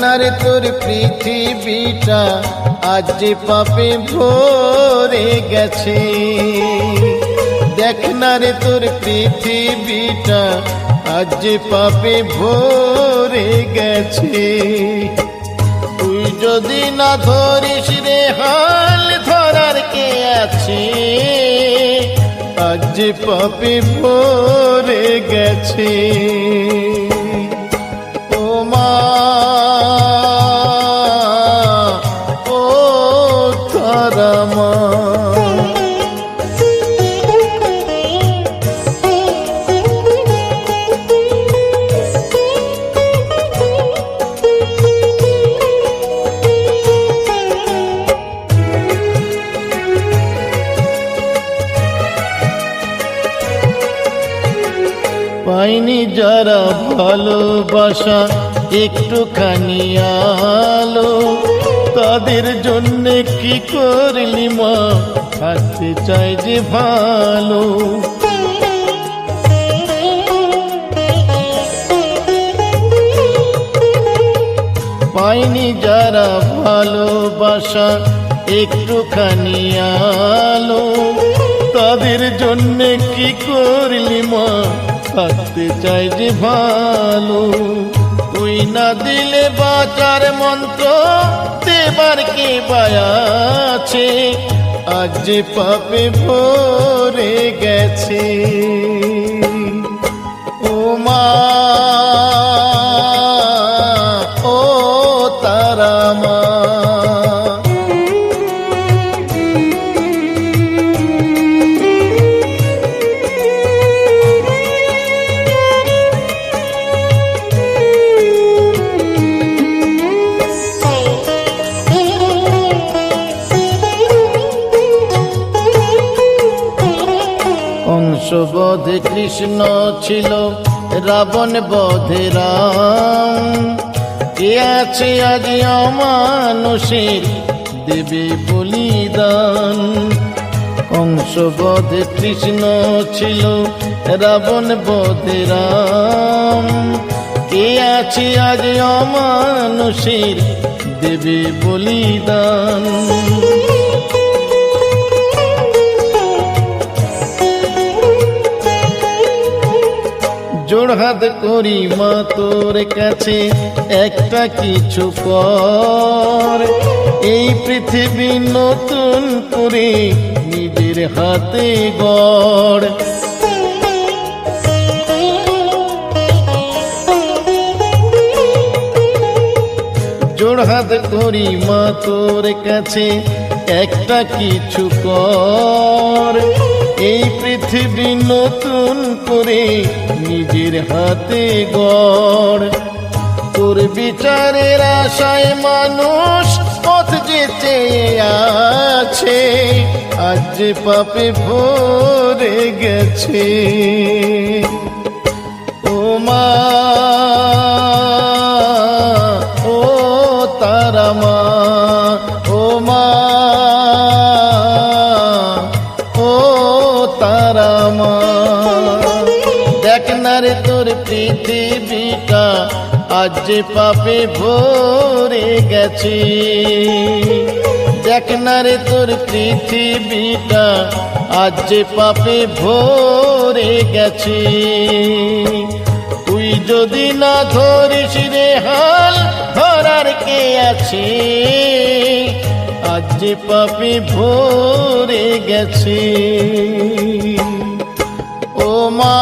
নারে তোর পৃথিবীটা, আজ যে পাপে ভরে গেছে। দেখ নারে তোর পৃথিবীটা, আজ যে পাপে ভরে গেছে। তুই যদি না ধরিস রে হাল ধরার কে আছে? আজ পাপে ভরে গেছে। পাইনি যারা ভালোবাসা, একটুখানি আলো। তাদের জন্য কি করলি মা? থাকতে চাই যে ভালো। পাইনি যারা ভালোবাসা, একটুখানি আলো। তাদের জন্য কি করলি মা? থাকতে চাই যে ভালো। তুই না দিলে বাঁচার মন্ত্র, দেবার কে আছে আজ যে পাপে ভরে গেছে। কংসবধে কৃষ্ণ ছিল, রাবণ বধে রাম। কে আছে আজ অমানুষের? দেবে বলিদান। কংসবধে কৃষ্ণ ছিল, রাবণ বধে রাম। কে আছে আজ অমানুষের? দেবে বলিদান। জোড়হাত করি মা তোর কাছে একটা কিছু কর এই পৃথিবী নতুন করে নিজের হাতে গড়। জোড়হাত করি মা তোর কাছে একটা কিছু কর পৃথিবী নতুন করে নিজের হাতে গড়। তোর বিচারের আশায় মানুষ পথ যেতে আছে, আজ যে পাপে ভরে গেছে। ও মা পৃথিবীটা আজ যে পাপে ভরে গেছে। দেখ না রে তোর পৃথিবীটা, আজ যে পাপে ভরে গেছে। তুই যদি না ধরিস রে হাল ধরার কে আছে, আজ যে পাপে ভরে গেছে। ও মা